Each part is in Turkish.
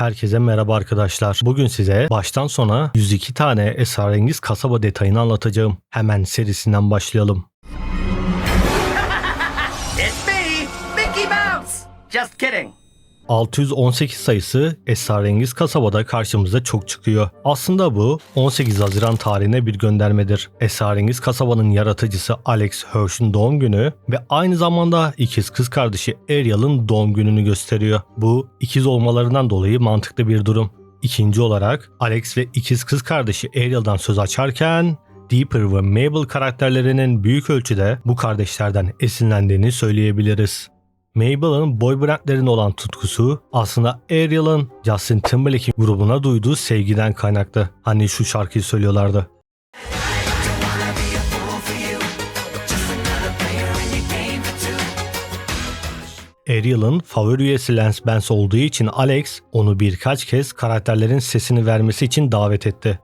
Herkese merhaba arkadaşlar. Bugün size baştan sona 102 tane esrarengiz kasaba detayını anlatacağım. Hemen serisinden başlayalım. It's me, Mickey Mouse. Just kidding. 618 sayısı esrarengiz kasabada karşımıza çok çıkıyor. Aslında bu 18 Haziran tarihine bir göndermedir. Esrarengiz kasabanın yaratıcısı Alex Hirsch'ün doğum günü ve aynı zamanda ikiz kız kardeşi Ariel'ın doğum gününü gösteriyor. Bu ikiz olmalarından dolayı mantıklı bir durum. İkinci olarak Alex ve ikiz kız kardeşi Ariel'dan söz açarken Deeper ve Mabel karakterlerinin büyük ölçüde bu kardeşlerden esinlendiğini söyleyebiliriz. Mabel'ın boy bandlerine olan tutkusu aslında Ariel'ın Justin Timberlake'in grubuna duyduğu sevgiden kaynaklı. Hani şu şarkıyı söylüyorlardı. Ariel'ın favori üyesi Lance Benz olduğu için Alex onu birkaç kez karakterlerin sesini vermesi için davet etti.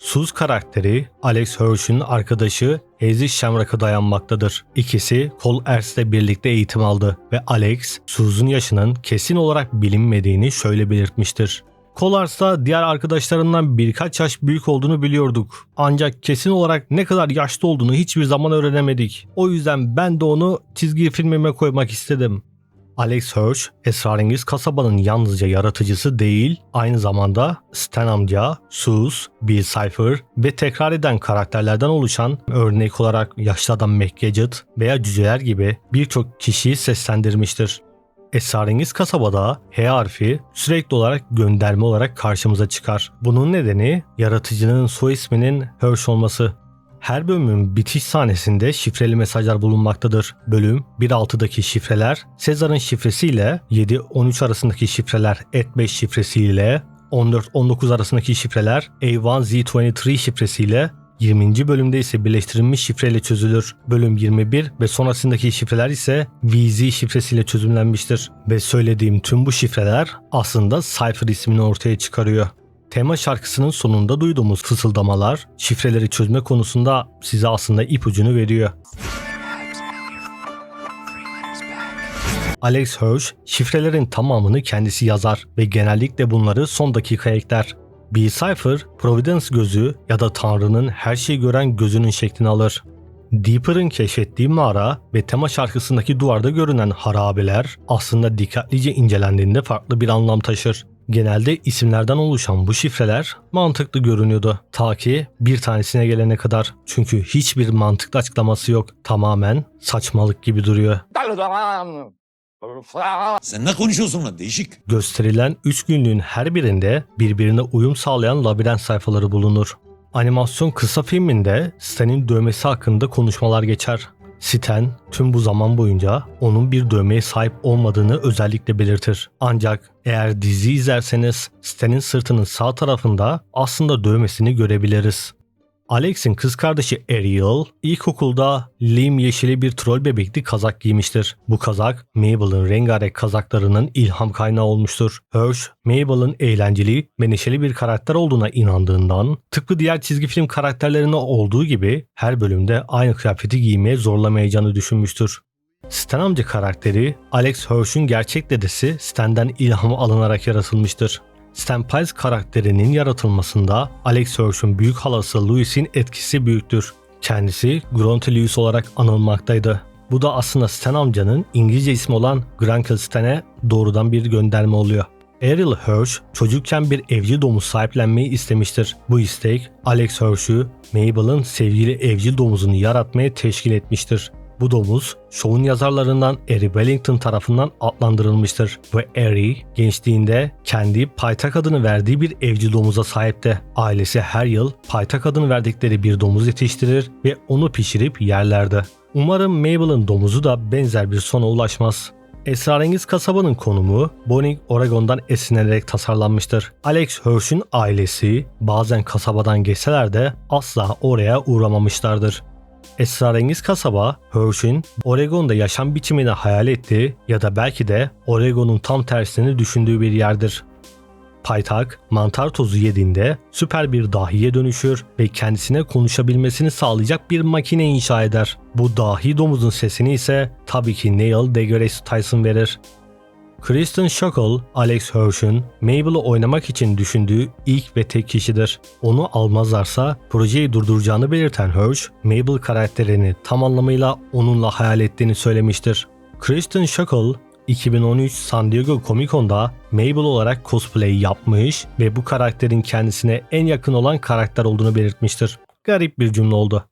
Suz karakteri Alex Hirsch'ün arkadaşı Hazy Shamrock'a dayanmaktadır. İkisi Cole Earth'le birlikte eğitim aldı ve Alex, Suz'un yaşının kesin olarak bilinmediğini şöyle belirtmiştir. Cole diğer arkadaşlarından birkaç yaş büyük olduğunu biliyorduk. Ancak kesin olarak ne kadar yaşlı olduğunu hiçbir zaman öğrenemedik. O yüzden ben de onu çizgi filmime koymak istedim. Alex Hirsch, esrarengiz kasabanın yalnızca yaratıcısı değil, aynı zamanda Stan amca, Sus, Bill Cipher ve tekrar eden karakterlerden oluşan örnek olarak yaşlı adam McGadget veya cüceler gibi birçok kişiyi seslendirmiştir. Esrarengiz kasabada H harfi sürekli olarak gönderme olarak karşımıza çıkar. Bunun nedeni yaratıcının soy isminin Hirsch olması. Her bölümün bitiş sahnesinde şifreli mesajlar bulunmaktadır. Bölüm 1.6'daki şifreler Sezar'ın şifresiyle 7-13 arasındaki şifreler Et5 şifresiyle 14-19 arasındaki şifreler A1Z23 şifresiyle 20. bölümde ise birleştirilmiş şifreyle çözülür. Bölüm 21 ve sonrasındaki şifreler ise VZ şifresiyle çözümlenmiştir. Ve söylediğim tüm bu şifreler aslında Cypher ismini ortaya çıkarıyor. Tema şarkısının sonunda duyduğumuz fısıldamalar şifreleri çözme konusunda size aslında ipucunu veriyor. Alex Hirsch şifrelerin tamamını kendisi yazar ve genellikle bunları son dakika ekler. B. Cypher, Providence gözü ya da Tanrı'nın her şeyi gören gözünün şeklini alır. Deeper'ın keşfettiği mağara ve tema şarkısındaki duvarda görünen harabeler aslında dikkatlice incelendiğinde farklı bir anlam taşır. Genelde isimlerden oluşan bu şifreler mantıklı görünüyordu. Ta ki bir tanesine gelene kadar. Çünkü hiçbir mantıklı açıklaması yok. Tamamen saçmalık gibi duruyor. Sen ne konuşuyorsun lan değişik. Gösterilen 3 günlüğün her birinde birbirine uyum sağlayan labirent sayfaları bulunur. Animasyon kısa filminde Stan'in dövmesi hakkında konuşmalar geçer. Stan tüm bu zaman boyunca onun bir dövmeye sahip olmadığını özellikle belirtir. Ancak eğer dizi izlerseniz Stan'in sırtının sağ tarafında aslında dövmesini görebiliriz. Alex'in kız kardeşi Ariel ilkokulda lim yeşili bir troll bebekli kazak giymiştir. Bu kazak Mabel'ın rengarenk kazaklarının ilham kaynağı olmuştur. Hirsch, Mabel'ın eğlenceli ve neşeli bir karakter olduğuna inandığından tıpkı diğer çizgi film karakterlerine olduğu gibi her bölümde aynı kıyafeti giymeye zorlamayacağını düşünmüştür. Stan amca karakteri Alex Hirsch'ün gerçek dedesi Stan'den ilham alınarak yaratılmıştır. Stan Piles karakterinin yaratılmasında Alex Hirsch'ün büyük halası Louis'in etkisi büyüktür. Kendisi Gronte Louis olarak anılmaktaydı. Bu da aslında Stan amcanın İngilizce ismi olan Gruncle Stan'e doğrudan bir gönderme oluyor. Ariel Hirsch çocukken bir evcil domuz sahiplenmeyi istemiştir. Bu istek Alex Hirsch'ü Mabel'ın sevgili evcil domuzunu yaratmaya teşkil etmiştir. Bu domuz şovun yazarlarından Harry Wellington tarafından adlandırılmıştır ve Harry gençliğinde kendi paytak adını verdiği bir evcil domuza sahipti. Ailesi her yıl paytak adını verdikleri bir domuz yetiştirir ve onu pişirip yerlerdi. Umarım Mabel'ın domuzu da benzer bir sona ulaşmaz. Esrarengiz kasabanın konumu Boning, Oregon'dan esinlenerek tasarlanmıştır. Alex Hirsch'ün ailesi bazen kasabadan geçseler de asla oraya uğramamışlardır. Esrarengiz kasaba, Hirsch'in Oregon'da yaşam biçimini hayal ettiği ya da belki de Oregon'un tam tersini düşündüğü bir yerdir. Paytak, mantar tozu yediğinde süper bir dahiye dönüşür ve kendisine konuşabilmesini sağlayacak bir makine inşa eder. Bu dahi domuzun sesini ise tabii ki Neil deGrasse Tyson verir. Kristen Shackle, Alex Hirsch'ün Mabel'ı oynamak için düşündüğü ilk ve tek kişidir. Onu almazlarsa projeyi durduracağını belirten Hirsch, Mabel karakterini tam anlamıyla onunla hayal ettiğini söylemiştir. Kristen Shackle, 2013 San Diego Comic Con'da Mabel olarak cosplay yapmış ve bu karakterin kendisine en yakın olan karakter olduğunu belirtmiştir. Garip bir cümle oldu.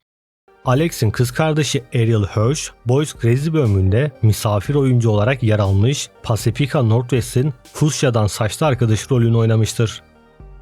Alex'in kız kardeşi Ariel Hirsch, Boys Crazy bölümünde misafir oyuncu olarak yer almış, Pacifica Northwest'in Fuchsia'dan saçlı arkadaşı rolünü oynamıştır.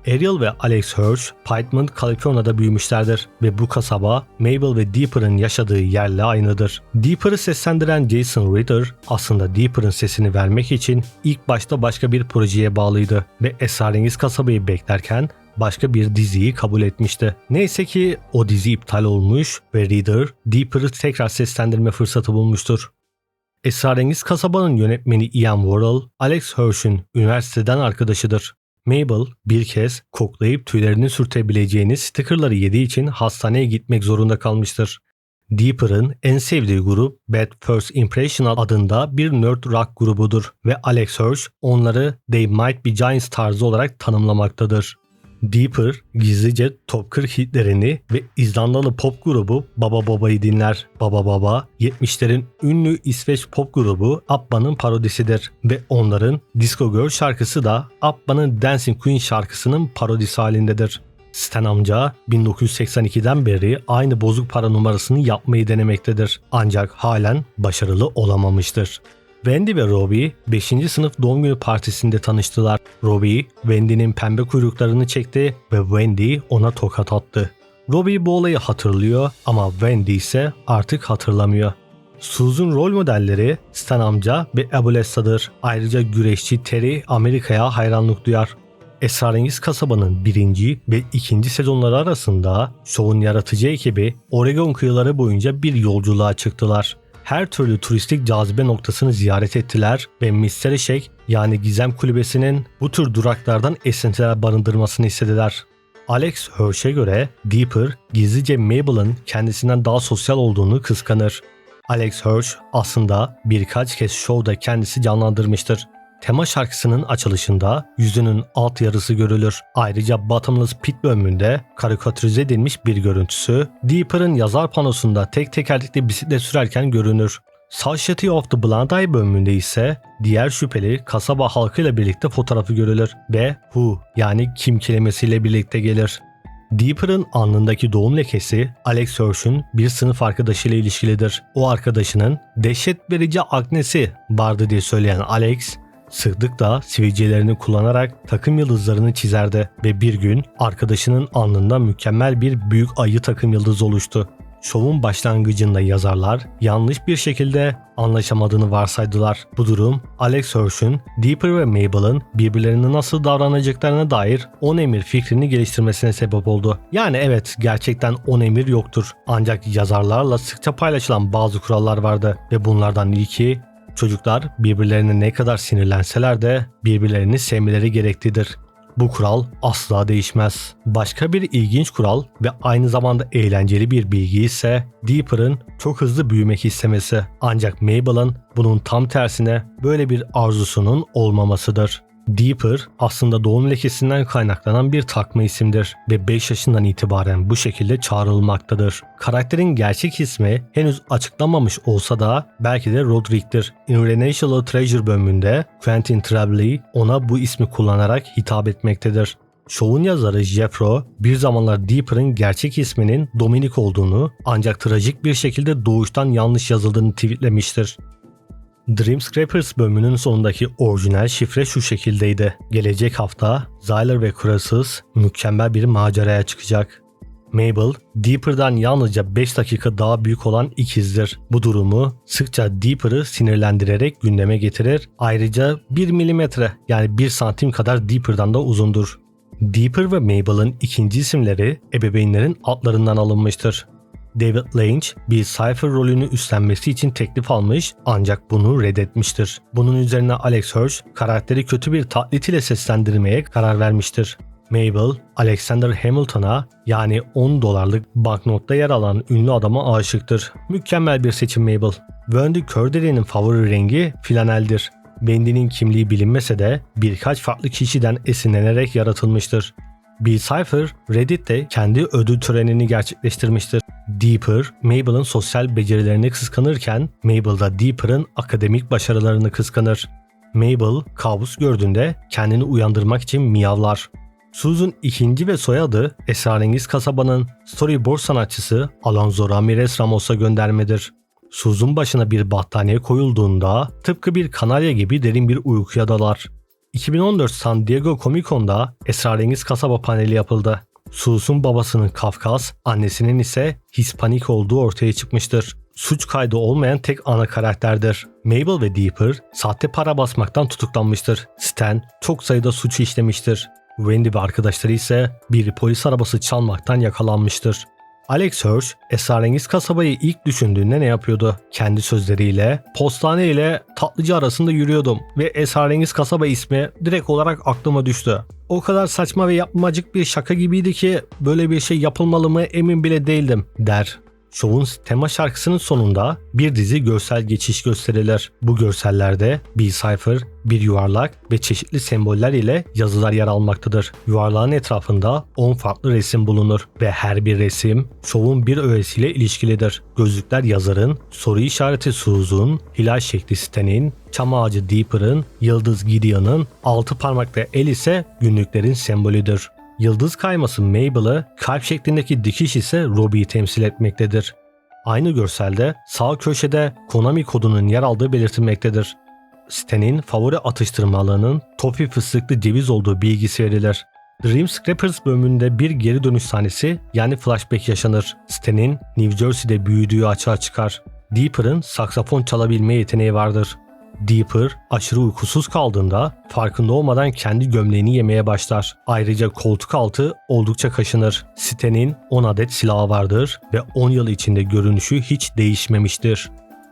Ariel ve Alex Hirsch, Piedmont, California'da büyümüşlerdir ve bu kasaba Mabel ve Deeper'ın yaşadığı yerle aynıdır. Deeper'ı seslendiren Jason Ritter aslında Deeper'ın sesini vermek için ilk başta başka bir projeye bağlıydı ve esrarengiz kasabayı beklerken başka bir diziyi kabul etmişti. Neyse ki o dizi iptal olmuş ve Reader Deeper'ı tekrar seslendirme fırsatı bulmuştur. Esrarengiz kasabanın yönetmeni Ian Worrell, Alex Hirsch'ün üniversiteden arkadaşıdır. Mabel bir kez koklayıp tüylerini sürtebileceğini stickerları yediği için hastaneye gitmek zorunda kalmıştır. Deeper'ın en sevdiği grup Bad First Impression adında bir nerd rock grubudur ve Alex Hirsch onları They Might Be Giants tarzı olarak tanımlamaktadır. Deeper gizlice top 40 hitlerini ve İzlandalı pop grubu Baba Baba'yı dinler. Baba Baba 70'lerin ünlü İsveç pop grubu Abba'nın parodisidir ve onların Disco Girl şarkısı da Abba'nın Dancing Queen şarkısının parodisi halindedir. Stan amca 1982'den beri aynı bozuk para numarasını yapmayı denemektedir. Ancak halen başarılı olamamıştır. Wendy ve Robbie 5. sınıf doğum günü partisinde tanıştılar. Robbie, Wendy'nin pembe kuyruklarını çekti ve Wendy ona tokat attı. Robbie bu olayı hatırlıyor ama Wendy ise artık hatırlamıyor. Susan rol modelleri Stan amca ve Abulessa'dır. Ayrıca güreşçi Terry Amerika'ya hayranlık duyar. Esrarengiz Kasaba'nın birinci ve ikinci sezonları arasında şovun yaratıcı ekibi Oregon kıyıları boyunca bir yolculuğa çıktılar. Her türlü turistik cazibe noktasını ziyaret ettiler ve Mystery Shack yani Gizem Kulübesi'nin bu tür duraklardan esintiler barındırmasını istediler. Alex Hirsch'e göre Deeper gizlice Mabel'ın kendisinden daha sosyal olduğunu kıskanır. Alex Hirsch aslında birkaç kez şovda kendisi canlandırmıştır. Tema şarkısının açılışında yüzünün alt yarısı görülür. Ayrıca Bottomless Pit bölümünde karikatürize edilmiş bir görüntüsü Deeper'ın yazar panosunda tek tekerlekli bisiklet sürerken görünür. Society of the Blind Eye bölümünde ise diğer şüpheli kasaba halkıyla birlikte fotoğrafı görülür ve who yani kim kelimesiyle birlikte gelir. Deeper'ın alnındaki doğum lekesi Alex Hirsch'ün bir sınıf arkadaşıyla ilişkilidir. O arkadaşının dehşet verici aknesi vardı diye söyleyen Alex, sıklıkla sivilcelerini kullanarak takım yıldızlarını çizerdi ve bir gün arkadaşının alnında mükemmel bir büyük ayı takım yıldızı oluştu. Şovun başlangıcında yazarlar yanlış bir şekilde anlaşamadığını varsaydılar. Bu durum Alex Hirsch'ün Deeper ve Mabel'ın birbirlerine nasıl davranacaklarına dair 10 emir fikrini geliştirmesine sebep oldu. Yani evet gerçekten 10 emir yoktur. Ancak yazarlarla sıkça paylaşılan bazı kurallar vardı ve bunlardan ilki çocuklar birbirlerine ne kadar sinirlenseler de birbirlerini sevmeleri gereklidir. Bu kural asla değişmez. Başka bir ilginç kural ve aynı zamanda eğlenceli bir bilgi ise Deeper'ın çok hızlı büyümek istemesi. Ancak Mabel'ın bunun tam tersine böyle bir arzusunun olmamasıdır. Deeper aslında doğum lekesinden kaynaklanan bir takma isimdir ve 5 yaşından itibaren bu şekilde çağrılmaktadır. Karakterin gerçek ismi henüz açıklanmamış olsa da belki de Roderick'tir. International Treasure bölümünde Quentin Trebley ona bu ismi kullanarak hitap etmektedir. Şovun yazarı Jeffro bir zamanlar Deeper'ın gerçek isminin Dominic olduğunu ancak trajik bir şekilde doğuştan yanlış yazıldığını tweetlemiştir. Dream Scrappers bölümünün sonundaki orijinal şifre şu şekildeydi. Gelecek hafta Zyler ve Crassus mükemmel bir maceraya çıkacak. Mabel, Deeper'dan yalnızca 5 dakika daha büyük olan ikizdir. Bu durumu sıkça Deeper'ı sinirlendirerek gündeme getirir. Ayrıca 1 milimetre yani 1 santim kadar Deeper'dan da uzundur. Deeper ve Mabel'ın ikinci isimleri ebeveynlerin adlarından alınmıştır. David Lynch bir Cypher rolünü üstlenmesi için teklif almış ancak bunu reddetmiştir. Bunun üzerine Alex Hirsch karakteri kötü bir taklit ile seslendirmeye karar vermiştir. Mabel, Alexander Hamilton'a yani 10 dolarlık banknotta yer alan ünlü adama aşıktır. Mükemmel bir seçim Mabel. Wendy Curdery'nin favori rengi flaneldir. Wendy'nin kimliği bilinmese de birkaç farklı kişiden esinlenerek yaratılmıştır. Bill Cipher, Reddit'te kendi ödül törenini gerçekleştirmiştir. Deeper, Mabel'ın sosyal becerilerini kıskanırken Mabel da Deeper'ın akademik başarılarını kıskanır. Mabel, kabus gördüğünde kendini uyandırmak için miyavlar. Susan ikinci ve soyadı esrarengiz kasabanın storyboard sanatçısı Alonso Ramirez Ramos'a göndermedir. Susan başına bir battaniye koyulduğunda tıpkı bir kanarya gibi derin bir uykuya dalar. 2014 San Diego Comic Con'da esrarengiz kasaba paneli yapıldı. Susan babasının Kafkas, annesinin ise Hispanik olduğu ortaya çıkmıştır. Suç kaydı olmayan tek ana karakterdir. Mabel ve Deeper sahte para basmaktan tutuklanmıştır. Stan çok sayıda suçu işlemiştir. Wendy ve arkadaşları ise bir polis arabası çalmaktan yakalanmıştır. Alex Hirsch, esrarengiz kasabayı ilk düşündüğünde ne yapıyordu? Kendi sözleriyle, postane ile tatlıcı arasında yürüyordum ve esrarengiz kasaba ismi direkt olarak aklıma düştü. O kadar saçma ve yapmacık bir şaka gibiydi ki böyle bir şey yapılmalı mı emin bile değildim der. Şovun tema şarkısının sonunda bir dizi görsel geçiş gösterilir. Bu görsellerde bir sayfır, bir yuvarlak ve çeşitli semboller ile yazılar yer almaktadır. Yuvarlağın etrafında 10 farklı resim bulunur ve her bir resim şovun bir öğesiyle ilişkilidir. Gözlükler yazarın, soru işareti Susan, hilal şekli Stan'in, çam ağacı Deeper'ın, yıldız Gideon'ın, altı parmaklı el ise günlüklerin sembolüdür. Yıldız kayması Mabel'ı, kalp şeklindeki dikiş ise Robbie'yi temsil etmektedir. Aynı görselde sağ köşede Konami kodunun yer aldığı belirtilmektedir. Stan'in favori atıştırmalığının topi fıstıklı ceviz olduğu bilgisi verilir. Dream Scrappers bölümünde bir geri dönüş sahnesi yani flashback yaşanır. Stan'in New Jersey'de büyüdüğü açığa çıkar. Deeper'ın saksafon çalabilme yeteneği vardır. Deeper aşırı uykusuz kaldığında farkında olmadan kendi gömleğini yemeye başlar. Ayrıca koltuk altı oldukça kaşınır. Stan'in 10 adet silahı vardır ve 10 yıl içinde görünüşü hiç değişmemiştir.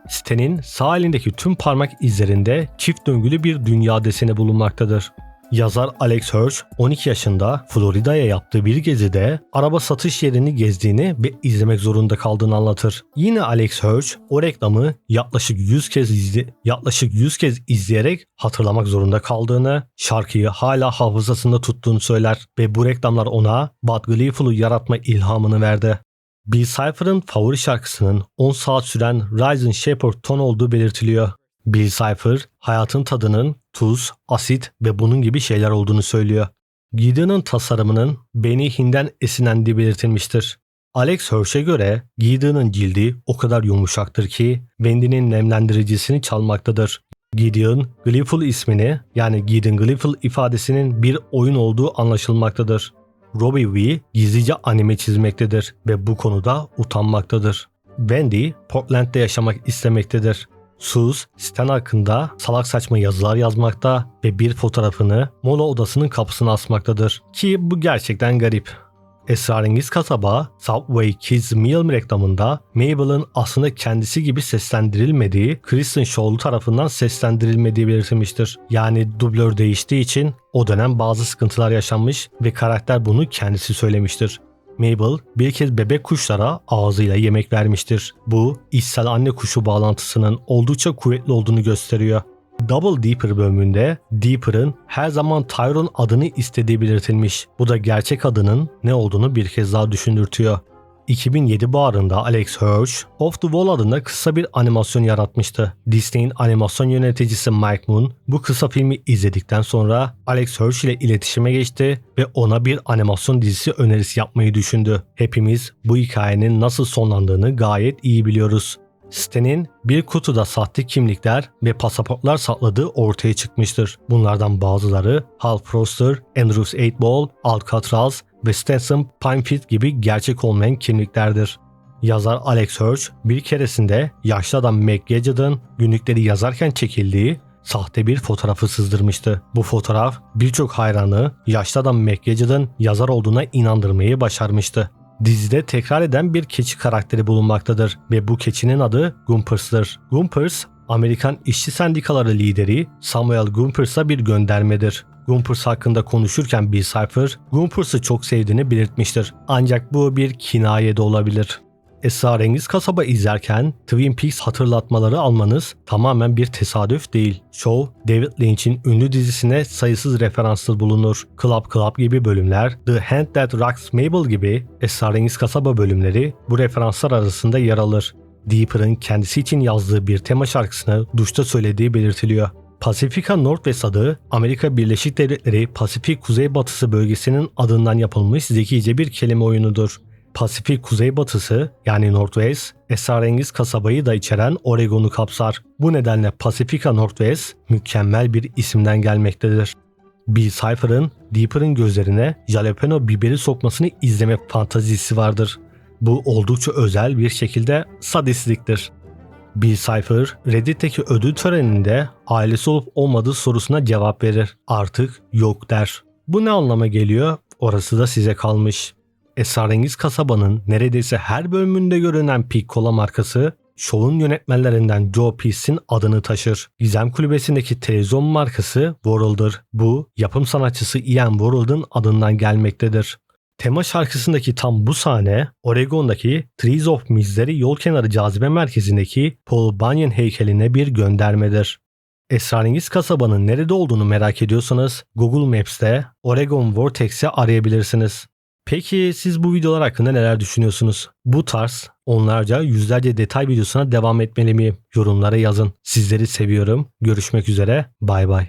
Stan'in sağ elindeki tüm parmak izlerinde çift döngülü bir dünya deseni bulunmaktadır. Yazar Alex Hirsch 12 yaşında Florida'ya yaptığı bir gezide araba satış yerini gezdiğini ve izlemek zorunda kaldığını anlatır. Yine Alex Hirsch o reklamı yaklaşık 100 kez izli yaklaşık 100 kez izleyerek hatırlamak zorunda kaldığını, şarkıyı hala hafızasında tuttuğunu söyler ve bu reklamlar ona Bud Gleeful'u yaratma ilhamını verdi. Bill Cipher'ın favori şarkısının 10 saat süren Rise and Shepherd Ton olduğu belirtiliyor. Bill Cipher hayatın tadının tuz, asit ve bunun gibi şeyler olduğunu söylüyor. Gideon'ın tasarımının Benny Hinn'den esinlendiği belirtilmiştir. Alex Hirsch'e göre Gideon'ın cildi o kadar yumuşaktır ki Wendy'nin nemlendiricisini çalmaktadır. Gideon, Gleeful ismini yani Gideon Gleeful ifadesinin bir oyun olduğu anlaşılmaktadır. Robbie V gizlice anime çizmektedir ve bu konuda utanmaktadır. Wendy, Portland'de yaşamak istemektedir. Sus, Stan hakkında salak saçma yazılar yazmakta ve bir fotoğrafını mola odasının kapısına asmaktadır. Ki bu gerçekten garip. Esrarengiz kasaba Subway Kids Meal reklamında Mabel'ın aslında kendisi gibi seslendirilmediği Kristen Shaw tarafından seslendirilmediği belirtilmiştir. Yani dublör değiştiği için o dönem bazı sıkıntılar yaşanmış ve karakter bunu kendisi söylemiştir. Mabel bir kez bebek kuşlara ağzıyla yemek vermiştir. Bu içsel anne kuşu bağlantısının oldukça kuvvetli olduğunu gösteriyor. Double Deeper bölümünde Deeper'ın her zaman Tyrone adını istediği belirtilmiş. Bu da gerçek adının ne olduğunu bir kez daha düşündürtüyor. 2007 baharında Alex Hirsch, Off the Wall adında kısa bir animasyon yaratmıştı. Disney'in animasyon yöneticisi Mike Moon bu kısa filmi izledikten sonra Alex Hirsch ile iletişime geçti ve ona bir animasyon dizisi önerisi yapmayı düşündü. Hepimiz bu hikayenin nasıl sonlandığını gayet iyi biliyoruz. Stan'in bir kutuda sahte kimlikler ve pasaportlar sakladığı ortaya çıkmıştır. Bunlardan bazıları Hal Froster, Andrews 8-Ball, Alcatraz ve Stetson Pinefit gibi gerçek olmayan kimliklerdir. Yazar Alex Hirsch bir keresinde yaşlı adam Mac Gadget'ın günlükleri yazarken çekildiği sahte bir fotoğrafı sızdırmıştı. Bu fotoğraf birçok hayranı yaşlı adam Mac Gadget'ın yazar olduğuna inandırmayı başarmıştı. Dizide tekrar eden bir keçi karakteri bulunmaktadır ve bu keçinin adı Gumpers'tır. Gumpers, Amerikan İşçi Sendikaları lideri Samuel Gumpers'a bir göndermedir. Gumpers hakkında konuşurken Bill Cipher, Gumpers'ı çok sevdiğini belirtmiştir. Ancak bu bir kinaye de olabilir. Esrarengiz kasaba izlerken Twin Peaks hatırlatmaları almanız tamamen bir tesadüf değil. Show, David Lynch'in ünlü dizisine sayısız referanslı bulunur. Club Club gibi bölümler, The Hand That Rocks Mabel gibi Esrarengiz kasaba bölümleri bu referanslar arasında yer alır. Deeper'ın kendisi için yazdığı bir tema şarkısını duşta söylediği belirtiliyor. Pacifica Northwest adı Amerika Birleşik Devletleri Pasifik Kuzeybatısı bölgesinin adından yapılmış zekice bir kelime oyunudur. Pasifik Kuzeybatısı yani Northwest, esrarengiz kasabayı da içeren Oregon'u kapsar. Bu nedenle Pacifica Northwest mükemmel bir isimden gelmektedir. Bill Cipher'ın Deeper'ın gözlerine jalapeno biberi sokmasını izleme fantazisi vardır. Bu oldukça özel bir şekilde sadistliktir. Bill Cipher, Reddit'teki ödül töreninde ailesi olup olmadığı sorusuna cevap verir. Artık yok der. Bu ne anlama geliyor? Orası da size kalmış. Esrarengiz kasabanın neredeyse her bölümünde görünen Peak Cola markası şovun yönetmenlerinden Joe Peace'in adını taşır. Gizem Kulübesi'ndeki televizyon markası World'dır. Bu yapım sanatçısı Ian World'ın adından gelmektedir. Tema şarkısındaki tam bu sahne Oregon'daki Trees of Mills'leri yol kenarı cazibe merkezindeki Paul Bunyan heykeline bir göndermedir. Esrarengiz kasabanın nerede olduğunu merak ediyorsanız Google Maps'te Oregon Vortex'i arayabilirsiniz. Peki siz bu videolar hakkında neler düşünüyorsunuz? Bu tarz onlarca yüzlerce detay videosuna devam etmeli miyim? Yorumlara yazın. Sizleri seviyorum. Görüşmek üzere. Bay bay.